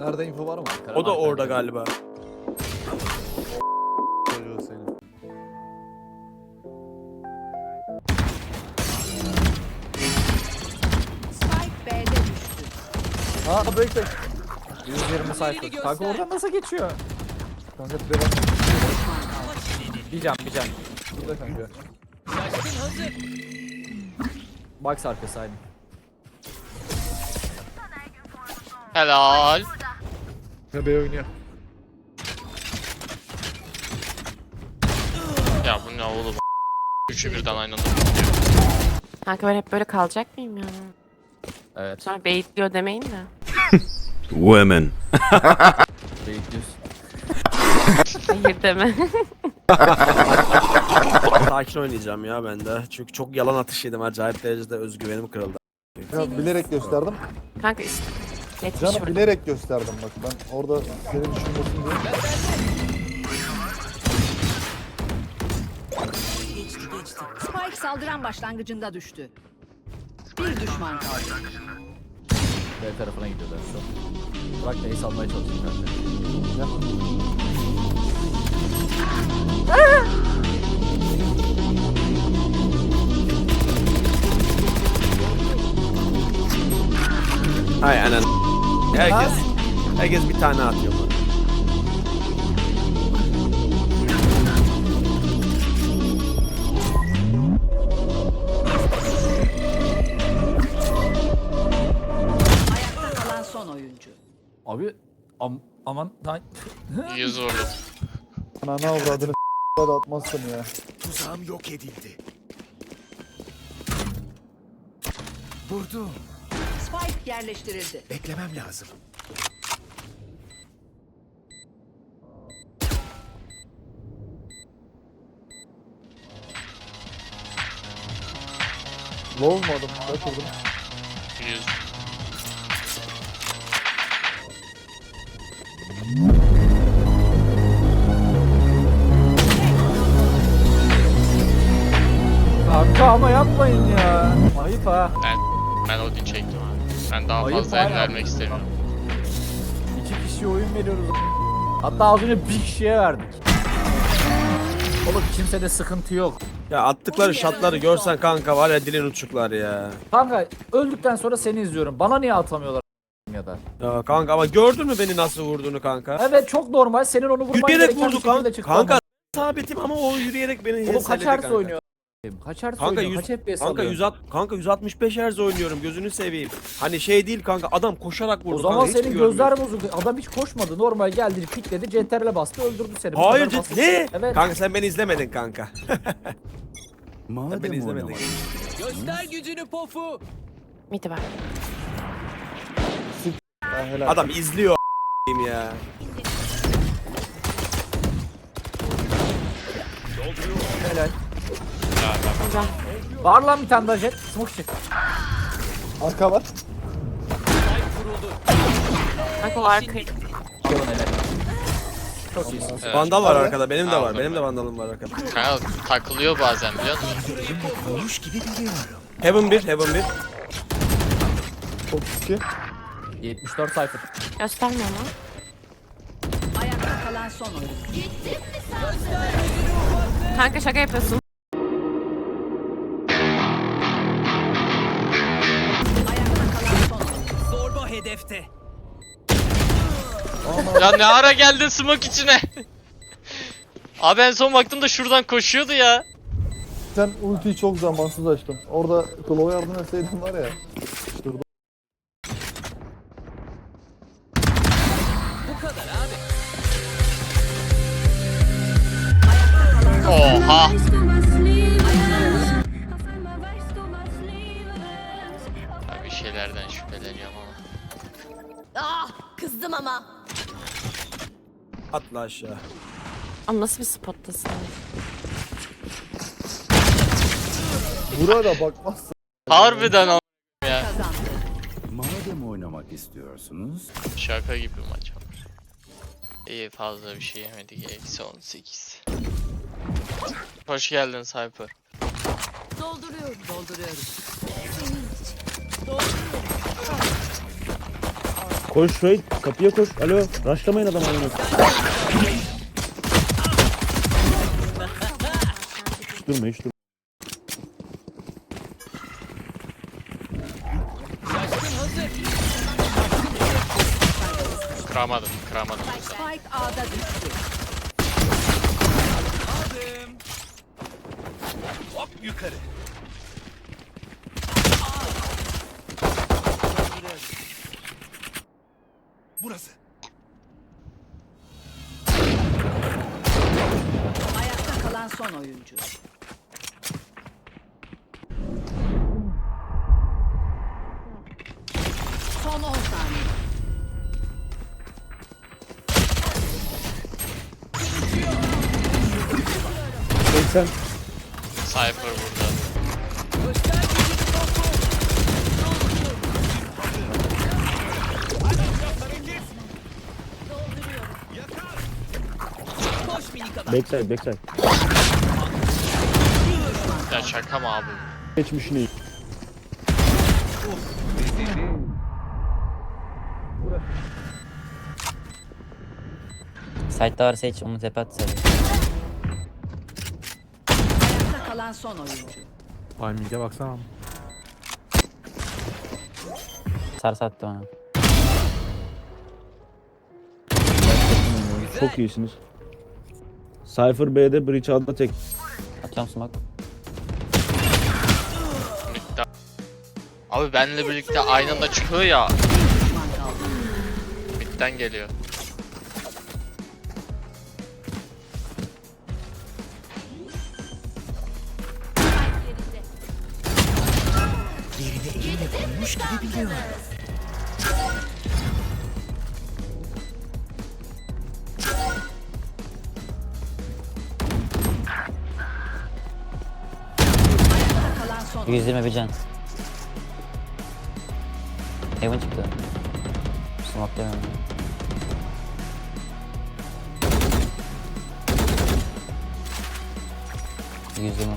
Nerede info var mı? O da orada galiba. Çocuğu seni. Spike B'de düştü. Aa break. 120 sayfa. Kanka oradan nasıl geçiyor? Kanka bir bak. Bir can bir can. Burada kanka. Box arkası aynı. Helal. Ya B oynuyor. Ya bu ne oğlum? Üçü birden aynı anda. Kanka ben hep böyle kalacak mıyım ya? Evet. Sonra baitliyor demeyin de. Women. Bekliyorsun. Hayır deme. Sakin oynayacağım ya ben de. Çünkü çok yalan atış yedim. Acayip derecede özgüvenim kırıldı. Ya bilerek gösterdim. Kanka işte. Yetmiş Canım vurdum. bilerek gösterdim bak ben orada seni düşünmesin diye. Spike saldıran başlangıcında düştü. Bir düşman kaldı. B tarafına gidiyorlar şu an. Bırak da ace almaya çalışayım kanka. Hay anan. Herkes herkes bir tane atıyor bana. Ayakta kalan son oyuncu. Abi am, aman tan Yüz vurdum. Ananı avradını da atmazsın ya. Tuzağım yok edildi. Vurdum. Spike yerleştirildi. Beklemem lazım. Low mu adam? Kaçırdım. Kanka ama yapmayın ya. Ayıp ha. Ben, ben Odin çektim Ben daha Ayıp fazla el vermek istemiyorum. İki kişiye oyun veriyoruz. Hatta az önce bir kişiye verdik. Oğlum kimsede sıkıntı yok. Ya attıkları şatları görsen kanka var ya dilin uçuklar ya. Kanka öldükten sonra seni izliyorum. Bana niye atamıyorlar ya da? Ya kanka ama gördün mü beni nasıl vurduğunu kanka? Evet çok normal. Senin onu vurman Yürüyerek gereken vurdu şekilde kanka. çıktı Kanka sabitim ama o yürüyerek beni Oğlum heselledi kaç kanka. oynuyor? Kaç hertz Kanka oynuyor? 100 Kaç FPS kanka alıyor? 100 kanka 165 Hz oynuyorum gözünü seveyim. Hani şey değil kanka adam koşarak vurdu O zaman kanka, senin gözler bozuldu. Adam hiç koşmadı. Normal geldi, pikledi, CTRL'e bastı, öldürdü seni. Bu Hayır kadar basit. ne? Evet. Kanka sen beni izlemedin kanka. Madem beni izlemedin. oynamak Midi var. Ha, helal. Adam izliyor ya. Helal. Güzel. Var lan bir tane daha jet. Smoke için. Arka var. Kanka o arkayı. Alın helal. Çok iyisin. Evet. Vandal var arkada benim de var. Benim de vandalım var arkada. Kanka takılıyor bazen biliyor musun? Konuş gibi biliyorum. Heaven 1, Heaven 1. 32. 74 sayfa. Gösterme ama. Ayakta kalan son oyuncu. Kanka şaka yapıyorsun. Oyuncu. ya ne ara geldin smoke içine? Abi en son baktım da şuradan koşuyordu ya. Sen ultiyi çok zamansız açtın. Orada Claw'a yardım etseydin var ya. Şurada. Oha. Kızdım ama. Atla aşağı. Ama nasıl bir spottasın? Burada bakmazsın. Harbiden a- Kazandı. Madem oynamak istiyorsunuz, Şaka gibi maç olmuş. İyi fazla bir şey yemedik. Eksi 18. Hoş geldin Cypher. Dolduruyorum. Dolduruyoruz. Koş Suede kapıya koş. Alo rushlamayın adamı amına. Hiç durma hiç durma. Kıramadım, kıramadım. Spike A'da düştü. Burası. Ayakta kalan son oyuncu. Son 10 saniye. Seksen. Cypher burada. Backside backside. Ya şaka mı abi? Geçmişini. Site'da varsa hiç onu tepe at sadece. Ayakta kalan son oyuncu. Timing'e baksana. Sar sattı onu. Çok iyisiniz. Cypher B'de Breach A'da tek. Atıyorum smoke. Abi benle birlikte aynı anda çıkıyor ya. Mid'den geliyor. Ayakta 120 bir can. Heaven çıktı. Smoke demiyorum. Yüzümü.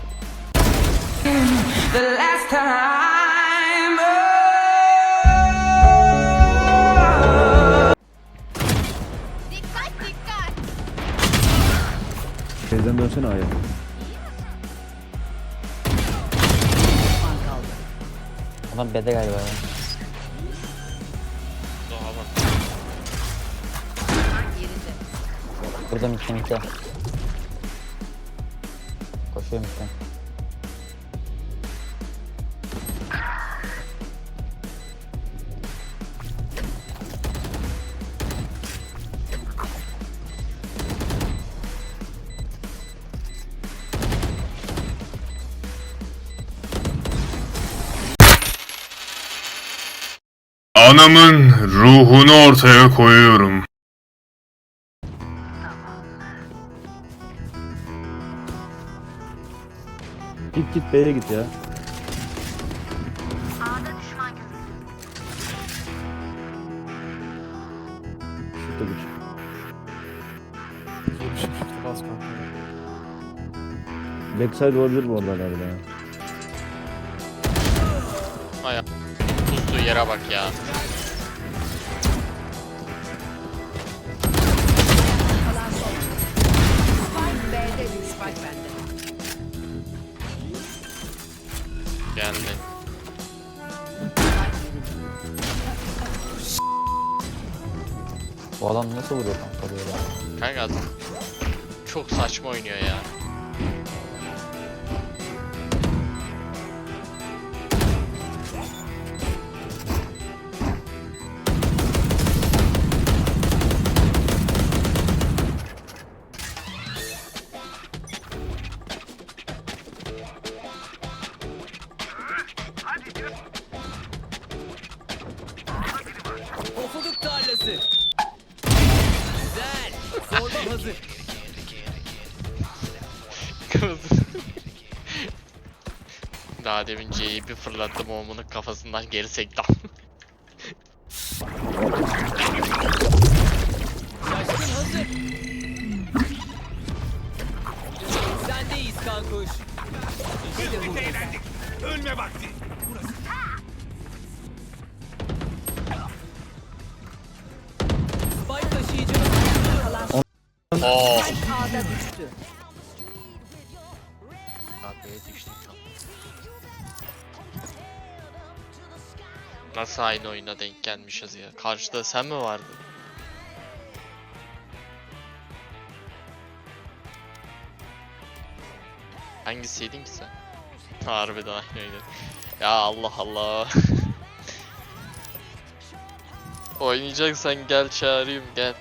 Dikkat dikkat. Teyzen dönsene A'ya. Adam B'de galiba ya. Doğa bak. Burada mitte mitte. Koşuyor mitte. Anamın ruhunu ortaya koyuyorum. Git git B'ye git ya. Şurada güç. Bas kanka. Backside olabilir bu arada galiba. ya. Ay Tuzduğu yere bak ya. Geldi. Bu adam nasıl vuruyor kanka böyle? Kanka çok saçma oynuyor ya. Daha demin C'yi bir fırlattım oğlumun kafasından geri sektim. Şaşkın hazır. Sendeyiz kankuş. İşte bu. eğlendik. Ölme vakti. Burası. Spike taşıyıcımız kalan. Oh. Spike ağda düştü. Nasıl aynı oyuna denk gelmişiz ya? Karşıda sen mi vardın? Hangisiydin ki sen? Harbiden aynıydı. Ya Allah Allah. Oynayacaksan gel çağırayım gel.